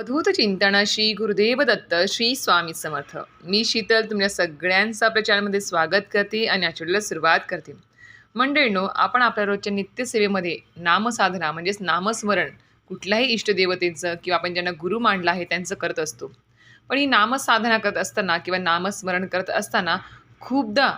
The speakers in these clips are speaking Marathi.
अवधूत चिंतनाशी श्री गुरुदेव दत्त श्री स्वामी समर्थ. मी शीतल तुमच्या सगळ्यांचं आपल्या चॅनलमध्ये स्वागत करते आणि आठवड्याला सुरुवात करते. मंडळींनो आपण आपल्या रोजच्या नित्यसेवेमध्ये नामसाधना म्हणजेच नामस्मरण कुठल्याही इष्टदेवतेचं किंवा आपण ज्यांना गुरु मांडला आहे त्यांचं करत असतो. पण ही नामसाधना करत असताना किंवा नामस्मरण करत असताना खूपदा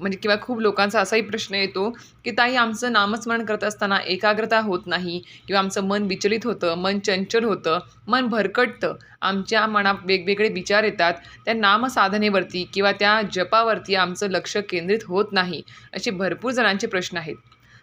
म्हणजे किंवा खूप लोकांचा असाही प्रश्न येतो की ताई आमचं नामस्मरण करत असताना एकाग्रता होत नाही किंवा आमचं मन विचलित होतं मन चंचल होतं मन भरकटतं आमच्या मनात वेगवेगळे विचार येतात त्या नामसाधनेवरती किंवा त्या जपावरती आमचं लक्ष केंद्रित होत नाही असे भरपूर जणांचे प्रश्न आहेत.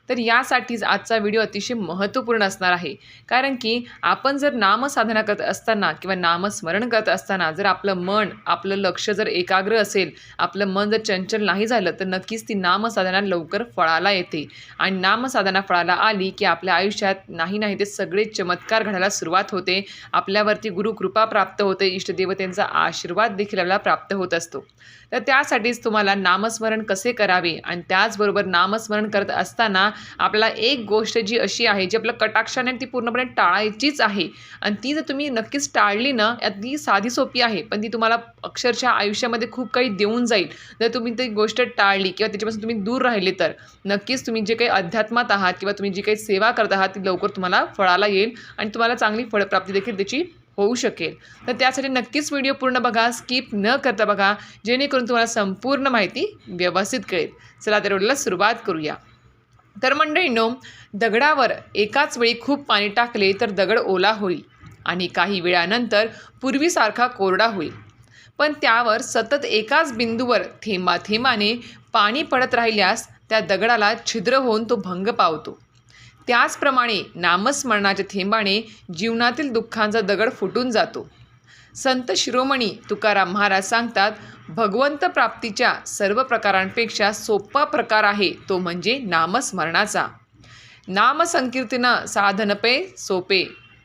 तर यासाठीच आजचा व्हिडिओ अतिशय महत्त्वपूर्ण असणार आहे. कारण की आपण जर नामसाधना करत असताना किंवा नामस्मरण करत असताना जर आपलं मन आपलं लक्ष जर एकाग्र असेल आपलं मन जर चंचल नाही झालं तर नक्कीच ती नामसाधना लवकर फळाला येते. आणि नामसाधना फळाला आली की आपल्या आयुष्यात नाही नाही ते सगळे चमत्कार घडायला सुरुवात होते. आपल्यावरती गुरुकृपा प्राप्त होते इष्टदेवतेंचा आशीर्वाद देखील आपल्याला प्राप्त होत असतो. तर त्यासाठीच तुम्हाला नामस्मरण कसे करावे? आणि त्याचबरोबर नामस्मरण करत असताना आपल्याला एक गोष्ट जी अशी आहे जी आपल्या कटाक्षाने ती पूर्णपणे टाळायचीच आहे. आणि ती जर तुम्ही नक्कीच टाळली ना ती साधी सोपी आहे पण ती तुम्हाला अक्षरशः आयुष्यामध्ये खूप काही देऊन जाईल. जर तुम्ही ती गोष्ट टाळली किंवा त्याच्यापासून तुम्ही दूर राहिले तर नक्कीच तुम्ही जे काही अध्यात्मात आहात किंवा तुम्ही जी काही सेवा करत आहात ती लवकर तुम्हाला फळाला येईल आणि तुम्हाला चांगली फळप्राप्ती देखील त्याची होऊ शकेल. तर त्यासाठी नक्कीच व्हिडिओ पूर्ण बघा स्किप न करता बघा जेणेकरून तुम्हाला संपूर्ण माहिती व्यवस्थित कळेल. चला तर सुरुवात करूया. तर मंडळींनो दगडावर एकाच वेळी खूप पाणी टाकले तर दगड ओला होईल आणि काही वेळानंतर पूर्वीसारखा कोरडा होईल. पण त्यावर सतत एकाच बिंदूवर थेंबा थेंबाने पाणी पडत राहिल्यास त्या दगडाला छिद्र होऊन तो भंग पावतो. त्याचप्रमाणे नामस्मरणाच्या थेंबाने जीवनातील दुःखांचा दगड फुटून जातो. संत शिरोमणी तुकाराम महाराज सांगतात भगवंत प्राप्तीच्या सर्व प्रकारांपेक्षा सोपा प्रकार आहे तो म्हणजे नामस्मरणाचा. नामसंकीर्तन साधनपे सोपे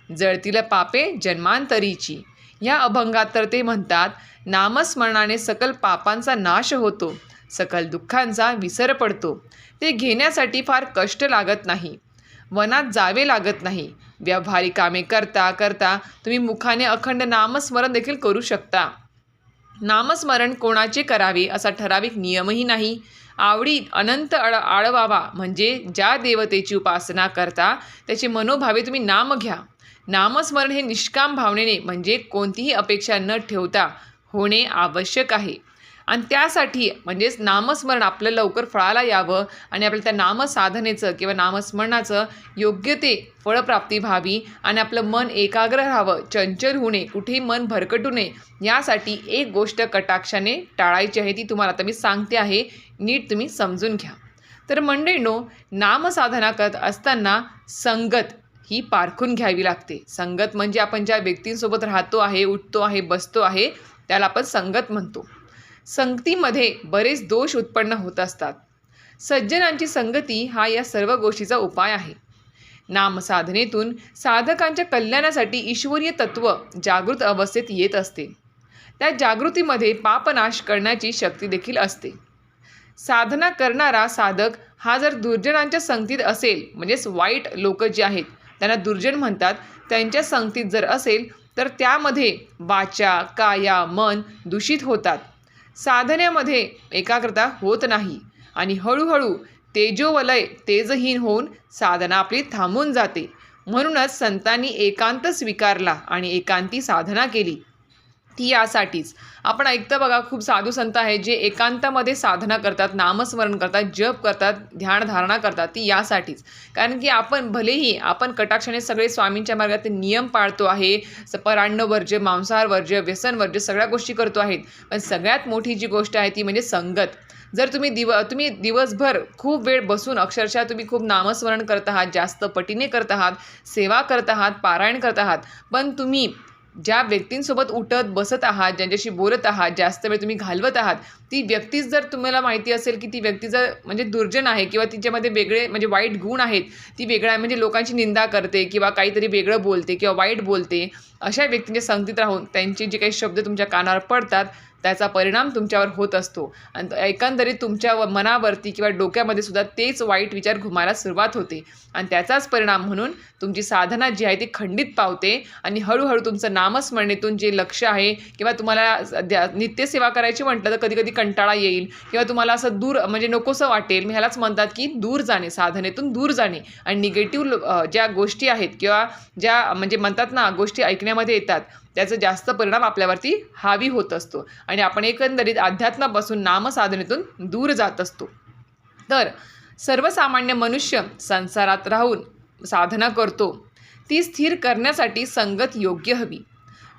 जळतील पापे जन्मांतरीची या अभंगात तर ते म्हणतात नामस्मरणाने सकल पापांचा नाश होतो सकल दुःखांचा विसर पडतो. ते घेण्यासाठी फार कष्ट लागत नाही. वनात जावे लागत नाही. व्यावहारिक कामे करता करता तुम्ही मुखाने अखंड नामस्मरण देखील करू शकता. नामस्मरण कोणाचे करावे असा ठराविक नियमही नाही. आवडी अनंत अळ आळवावा म्हणजे ज्या देवतेची उपासना करता त्याचे मनोभावे तुम्ही नाम घ्या. नामस्मरण हे निष्काम भावनेने म्हणजे कोणतीही अपेक्षा न ठेवता होणे आवश्यक आहे. आणि त्यासाठी म्हणजेच नामस्मरण आपलं लवकर फळाला यावं आणि आपल्या त्या नामसाधनेचं किंवा नामस्मरणाचं योग्य ते फळप्राप्ती व्हावी आणि आपलं मन एकाग्र राहावं चंचल होऊ नये कुठेही मन भरकटू नये यासाठी एक गोष्ट कटाक्षाने टाळायची आहे ती तुम्हाला आता मी सांगते आहे. नीट तुम्ही समजून घ्या. तर मंडळीनो नामसाधना करत असताना संगत ही पारखून घ्यावी लागते. संगत म्हणजे आपण ज्या व्यक्तींसोबत राहतो आहे उठतो आहे बसतो आहे त्याला आपण संगत म्हणतो. संगतीमध्ये बरेच दोष उत्पन्न होत असतात. सज्जनांची संगती हा या सर्व गोष्टीचा उपाय आहे. नामसाधनेतून साधकांच्या कल्याणासाठी ईश्वरीय तत्त्व जागृत अवस्थेत येत असते. त्या जागृतीमध्ये पापनाश करण्याची शक्ती देखील असते. साधना करणारा साधक हा जर दुर्जनांच्या संगतीत असेल म्हणजेच वाईट लोक जे आहेत त्यांना दुर्जन म्हणतात त्यांच्या संगतीत जर असेल तर त्यामध्ये वाचा काया मन दूषित होतात. साधनेमध्ये एकाग्रता होत नाही. आणि हळूहळू तेजोवलय तेजहीन होऊन साधना आपली थांबून जाते. म्हणूनच संतांनी एकांत स्वीकारला आणि एकांती साधना केली. ती यासाठीच. आपण ऐकतं बघा खूप साधू संत आहेत जे एकांतामध्ये साधना करतात नामस्मरण करतात जप करतात ध्यानधारणा करतात ती यासाठीच. कारण की आपण भलेही आपण कटाक्षाने सगळे स्वामींच्या मार्गात नियम पाळतो आहे परांड वर्ज्य मांसाहार वर्ज व्यसन सगळ्या गोष्टी करतो आहेत पण सगळ्यात मोठी जी गोष्ट आहे ती म्हणजे संगत. जर तुम्ही दिव तुम्ही दिवसभर खूप वेळ बसून अक्षरशः तुम्ही खूप नामस्मरण करत आहात जास्त पटीने करत आहात सेवा करत आहात पारायण करत आहात पण तुम्ही ज्या व्यक्तींसोबत उठत बसत आहात ज्यांच्याशी बोलत आहात जास्त वेळ तुम्ही घालवत आहात ती व्यक्तीच जर तुम्हाला माहिती असेल की ती व्यक्ती जर म्हणजे दुर्जन आहे किंवा तिच्यामध्ये वेगळे म्हणजे वाईट गुण आहेत ती वेगळा म्हणजे लोकांची निंदा करते किंवा काहीतरी वेगळं बोलते किंवा वाईट बोलते अशा व्यक्तींच्या संगतीत राहून त्यांचे जे काही शब्द तुमच्या कानावर पडतात त्याचा परिणाम तुमच्यावर होत असतो. आणि एकंदरीत तुमच्या व- मनावरती किंवा डोक्यामध्ये सुद्धा तेच वाईट विचार घुमायला सुरुवात होते. आणि त्याचाच परिणाम म्हणून तुमची साधना जी आहे ती खंडित पावते आणि हळूहळू तुमचं नामस्मरणेतून जे लक्ष आहे किंवा तुम्हाला नित्यसेवा करायची म्हटलं तर कधी कधी कंटाळा येईल किंवा तुम्हाला असं दूर म्हणजे नकोसं वाटेल. मी ह्यालाच म्हणतात की दूर जाणे साधनेतून दूर जाणे. आणि निगेटिव्ह ज्या गोष्टी आहेत किंवा ज्या म्हणजे म्हणतात ना गोष्टी ऐकण्यामध्ये येतात. त्याचा जास्त परिणाम आपल्यावरती हावी होत असतो. आणि आपण एकंदरीत अध्यात्मापासून नामसाधनेतून दूर जात असतो. तर सर्वसामान्य मनुष्य संसारात राहून साधना करतो. ती स्थिर करण्यासाठी संगत योग्य हवी.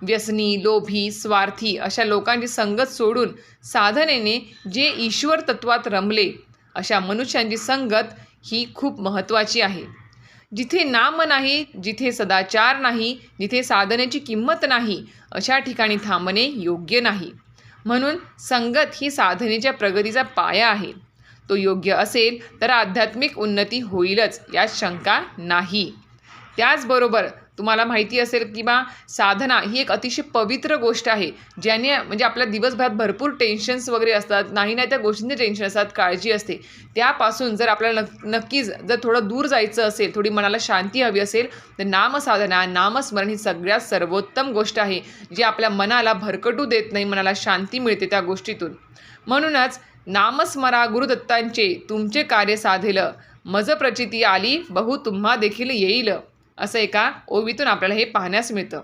व्यसनी लोभी स्वार्थी अशा लोकांची संगत सोडून साधनेने जे ईश्वर तत्वात रमले अशा मनुष्यांची संगत ही खूप महत्त्वाची आहे. जिथे नाम नाही जिथे सदाचार नाही जिथे साधनेची किंमत नाही अशा ठिकाणी थांबणे योग्य नाही. म्हणून संगत ही साधनेच्या प्रगतीचा पाया आहे. तो योग्य असेल तर आध्यात्मिक उन्नती होईलच यात शंका नाही. त्याचबरोबर तुम्हाला माहिती असेल किंवा साधना ही एक अतिशय पवित्र गोष्ट आहे ज्याने म्हणजे आपल्या दिवसभरात भरपूर टेन्शन्स वगैरे असतात नाही नाही त्या गोष्टींचे टेन्शन असतात काळजी असते. त्यापासून जर आपल्याला नक् नक्कीच जर थोडं दूर जायचं असेल थोडी मनाला शांती हवी असेल तर नामसाधना नामस्मरण ही सगळ्यात सर्वोत्तम गोष्ट आहे जी आपल्या मनाला भरकटू देत नाही मनाला शांती मिळते त्या गोष्टीतून. म्हणूनच नामस्मरा गुरुदत्तांचे तुमचे कार्य साधेल. मज प्रचिती आली बहु तुम्हा देखील येईल. असं एका ओवीतून आपल्याला हे पाहण्यास मिळतं.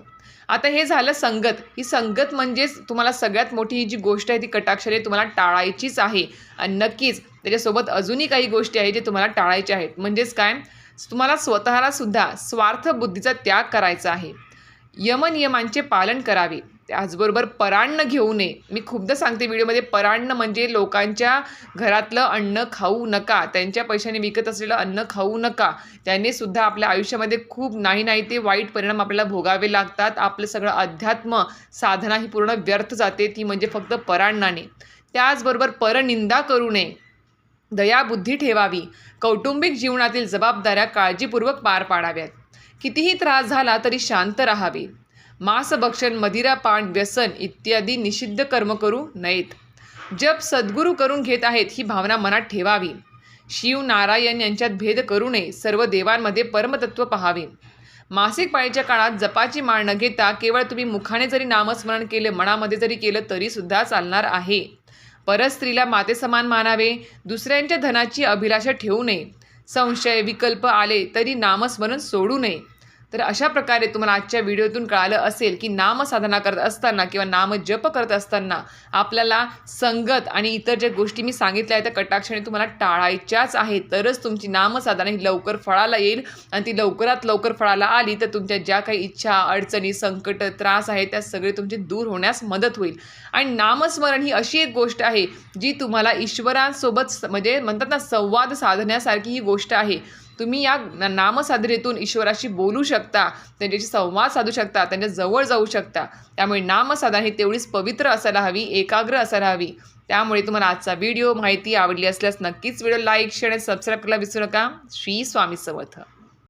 आता हे झालं संगत. ही संगत म्हणजेच तुम्हाला सगळ्यात मोठी ही जी गोष्ट आहे ती कटाक्षरे तुम्हाला टाळायचीच आहे. आणि नक्कीच त्याच्यासोबत अजूनही काही गोष्टी आहेत जे तुम्हाला टाळायच्या आहेत. म्हणजेच काय? तुम्हाला स्वतःला सुद्धा स्वार्थ बुद्धीचा त्याग करायचा आहे. यमनियमांचे पालन करावे. त्याचबरोबर परान्न घेऊ नये. मी खूपदा सांगते व्हिडिओमध्ये परान्न म्हणजे लोकांच्या घरातलं अन्न खाऊ नका त्यांच्या पैशाने विकत असलेलं अन्न खाऊ नका. त्याने सुद्धा आपल्या आयुष्यामध्ये खूप नाही नाही ते वाईट परिणाम आपल्याला भोगावे लागतात. आपलं सगळं अध्यात्म साधना ही पूर्ण व्यर्थ जाते ती म्हणजे फक्त परान्नाने. त्याचबरोबर परनिंदा करू नये. दयाबुद्धी ठेवावी. कौटुंबिक जीवनातील जबाबदाऱ्या काळजीपूर्वक पार पाडाव्यात. कितीही त्रास झाला तरी शांत राहावे. मांसभक्षण मदिरापान व्यसन इत्यादी निषिद्ध कर्म करू नयेत. जप सद्गुरू करून घेत आहेत ही भावना मनात ठेवावी. शिव नारायण यांच्यात भेद करू नये सर्व देवांमध्ये परमतत्व पहावे. मासिक पाळीच्या काळात जपाची माळ न घेता केवळ तुम्ही मुखाने जरी नामस्मरण केले मनामध्ये जरी केलं तरीसुद्धा चालणार आहे. परस्त्रीला मातेसमान मानावे दुसऱ्यांच्या धनाची अभिलाषा ठेवू नये. संशय विकल्प आले तरी नामस्मरण सोडू नये. तर अशा प्रकारे तुम्हाला आजच्या व्हिडिओतून कळालं असेल की नामसाधना करत असताना किंवा नाम जप करत असताना आपल्याला संगत आणि इतर ज्या गोष्टी मी सांगितल्या आहेत त्या कटाक्षाने तुम्हाला टाळायच्याच आहेत. तरच तुमची नामसाधना ही लवकर फळाला येईल आणि ती लवकरात लवकर फळाला आली तर तुमच्या ज्या काही इच्छा अडचणी संकट त्रास आहेत त्या सगळे तुमचे दूर होण्यास मदत होईल. आणि नामस्मरण ही अशी एक गोष्ट आहे जी तुम्हाला ईश्वरांसोबत स- म्हणजे म्हणतात ना संवाद साधण्यासारखी ही गोष्ट आहे. तुम्ही या नामसाधनेतून ईश्वराशी बोलू शकता त्यांच्याशी संवाद साधू शकता त्यांच्या जवळ जाऊ शकता. त्यामुळे नामसाधना ही तेवढीच पवित्र असायला हवी एकाग्र असायला हवी. त्यामुळे तुम्हाला आजचा व्हिडिओ माहिती आवडली असल्यास नक्कीच व्हिडिओ लाईक शेअर आणि सबस्क्राईब करायला विसरू नका. श्री स्वामी समर्थ.